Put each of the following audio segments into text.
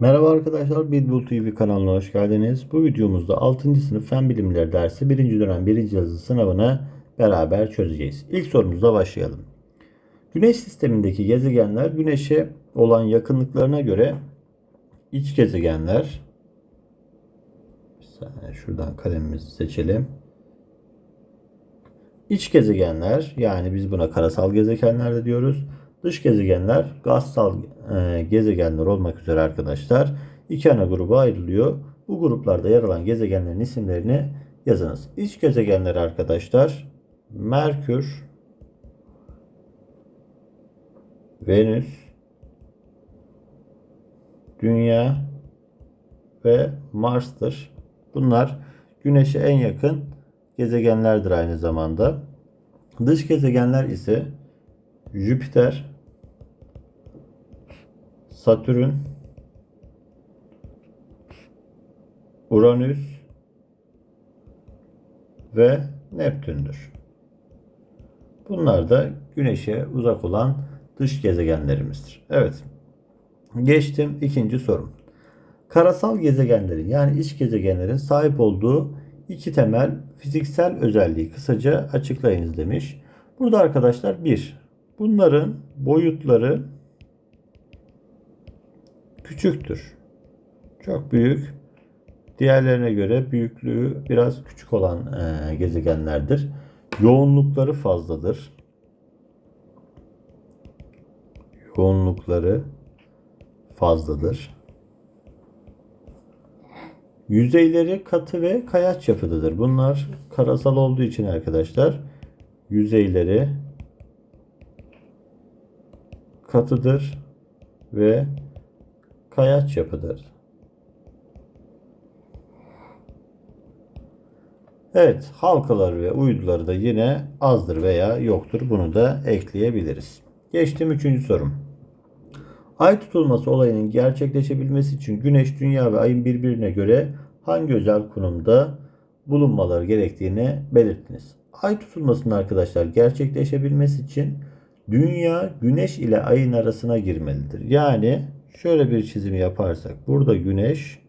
Merhaba arkadaşlar, Bilbul TV kanalına hoş geldiniz. Bu videomuzda 6. sınıf Fen Bilimleri dersi 1. dönem 1. yazı sınavını beraber çözeceğiz. İlk sorumuzla başlayalım. Güneş sistemindeki gezegenler Güneş'e olan yakınlıklarına göre iç gezegenler bir saniye şuradan kalemimizi seçelim. İç gezegenler yani biz buna karasal gezegenler de diyoruz. Dış gezegenler gazsal e, gezegenler olmak üzere arkadaşlar iki ana gruba ayrılıyor. Bu gruplarda yer alan gezegenlerin isimlerini yazınız. İç gezegenler arkadaşlar Merkür, Venüs, Dünya ve Mars'tır. Bunlar Güneş'e en yakın gezegenlerdir aynı zamanda. Dış gezegenler ise Jüpiter, Satürn, Uranüs ve Neptün'dür. Bunlar da Güneş'e uzak olan dış gezegenlerimizdir. Evet. Geçtim ikinci sorum. Karasal gezegenlerin yani iç gezegenlerin sahip olduğu iki temel fiziksel özelliği kısaca açıklayınız demiş. Burada arkadaşlar bir, bunların boyutları küçüktür. Çok büyük. Diğerlerine göre büyüklüğü biraz küçük olan e, gezegenlerdir. Yoğunlukları fazladır. Yoğunlukları fazladır. Yüzeyleri katı ve kayaç yapıdadır. Bunlar karasal olduğu için arkadaşlar yüzeyleri katıdır ve kayaç yapıdır. Evet, halkaları ve uyduları da yine azdır veya yoktur. Bunu da ekleyebiliriz. Geçtim üçüncü sorum. Ay tutulması olayının gerçekleşebilmesi için Güneş, Dünya ve Ay'ın birbirine göre hangi özel konumda bulunmaları gerektiğini belirttiniz. Ay tutulmasının arkadaşlar gerçekleşebilmesi için Dünya Güneş ile Ay'ın arasına girmelidir. Yani şöyle bir çizim yaparsak burada Güneş,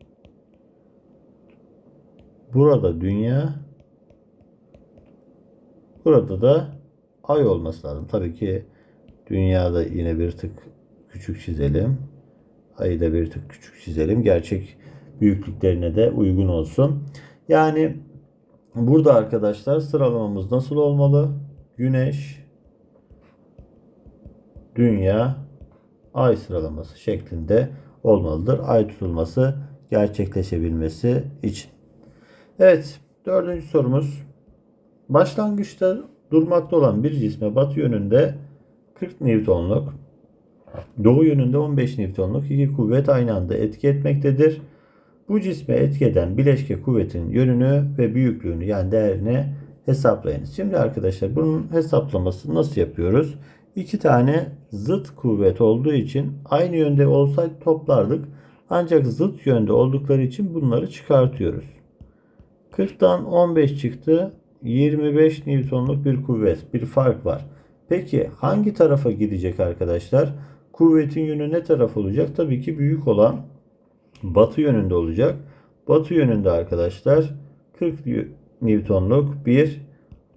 burada Dünya, burada da Ay olması lazım. Tabii ki Dünyada yine bir tık küçük çizelim. Ayı da bir tık küçük çizelim. Gerçek büyüklüklerine de uygun olsun. Yani burada arkadaşlar sıralamamız nasıl olmalı? Güneş, Dünya, Ay sıralaması şeklinde olmalıdır. Ay tutulması gerçekleşebilmesi için. Evet, dördüncü sorumuz. Başlangıçta durmakta olan bir cisme batı yönünde 40 Newton'luk, doğu yönünde 15 Newton'luk iki kuvvet aynı anda etki etmektedir. Bu cisme etki eden bileşke kuvvetin yönünü ve büyüklüğünü yani değerini hesaplayınız. Şimdi arkadaşlar bunun hesaplamasını nasıl yapıyoruz? İki tane zıt kuvvet olduğu için aynı yönde olsaydı toplardık. Ancak zıt yönde oldukları için bunları çıkartıyoruz. 40'tan 15 çıktı. 25 Newton'luk bir kuvvet, bir fark var. Peki hangi tarafa gidecek arkadaşlar? Kuvvetin yönü ne taraf olacak? Tabii ki büyük olan batı yönünde olacak. Batı yönünde arkadaşlar 40 Newton'luk bir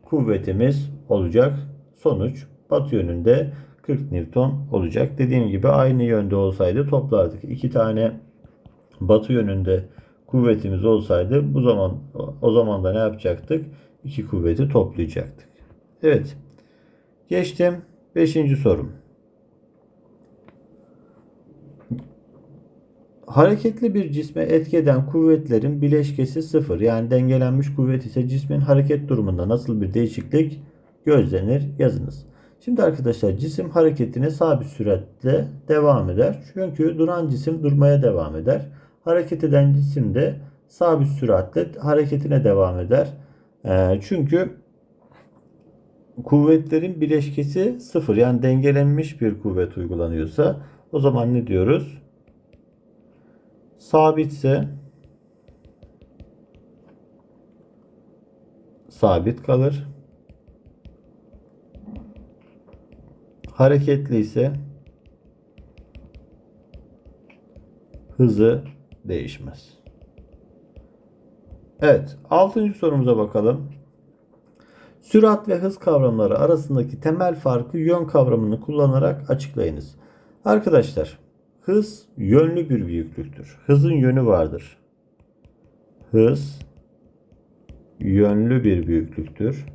kuvvetimiz olacak. Sonuç batı yönünde 40 Newton olacak. Dediğim gibi aynı yönde olsaydı toplardık. İki tane batı yönünde kuvvetimiz olsaydı bu zaman o zaman da ne yapacaktık? İki kuvveti toplayacaktık. Evet. Geçtim. Beşinci sorum. Hareketli bir cisme etki eden kuvvetlerin bileşkesi sıfır. Yani dengelenmiş kuvvet ise cismin hareket durumunda nasıl bir değişiklik gözlenir yazınız. Şimdi arkadaşlar cisim hareketine sabit süratle devam eder. Çünkü duran cisim durmaya devam eder. Hareket eden cisim de sabit süratle hareketine devam eder. Ee, çünkü kuvvetlerin bileşkesi sıfır yani dengelenmiş bir kuvvet uygulanıyorsa o zaman ne diyoruz? Sabitse sabit kalır. Hareketli ise hızı değişmez. Evet, altıncı sorumuza bakalım. Sürat ve hız kavramları arasındaki temel farkı yön kavramını kullanarak açıklayınız. Arkadaşlar, hız yönlü bir büyüklüktür. Hızın yönü vardır. Hız yönlü bir büyüklüktür.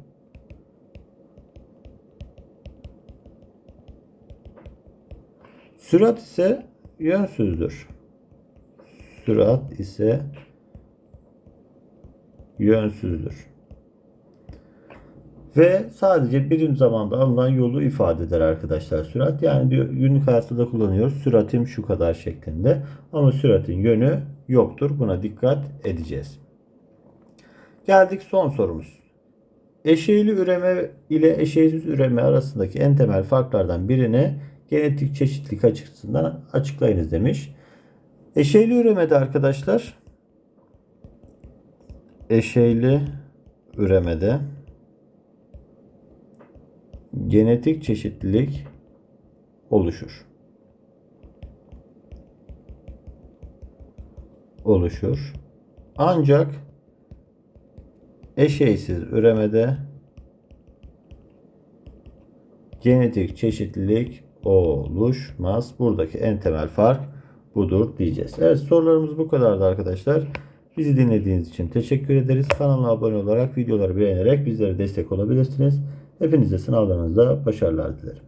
Sürat ise yönsüzdür. Sürat ise yönsüzdür. Ve sadece birim zamanda alınan yolu ifade eder arkadaşlar sürat. Yani diyor, günlük hayatta da kullanıyoruz. Süratim şu kadar şeklinde. Ama süratin yönü yoktur. Buna dikkat edeceğiz. Geldik son sorumuz. Eşeğli üreme ile eşeğsiz üreme arasındaki en temel farklardan birini genetik çeşitlilik açısından açıklayınız demiş. Eşeğli üremede arkadaşlar eşeğli üremede genetik çeşitlilik oluşur. Oluşur. Ancak eşeğsiz üremede genetik çeşitlilik oluşmaz. Buradaki en temel fark budur diyeceğiz. Evet sorularımız bu kadardı arkadaşlar. Bizi dinlediğiniz için teşekkür ederiz. Kanala abone olarak videoları beğenerek bizlere destek olabilirsiniz. Hepinize sınavlarınızda başarılar dilerim.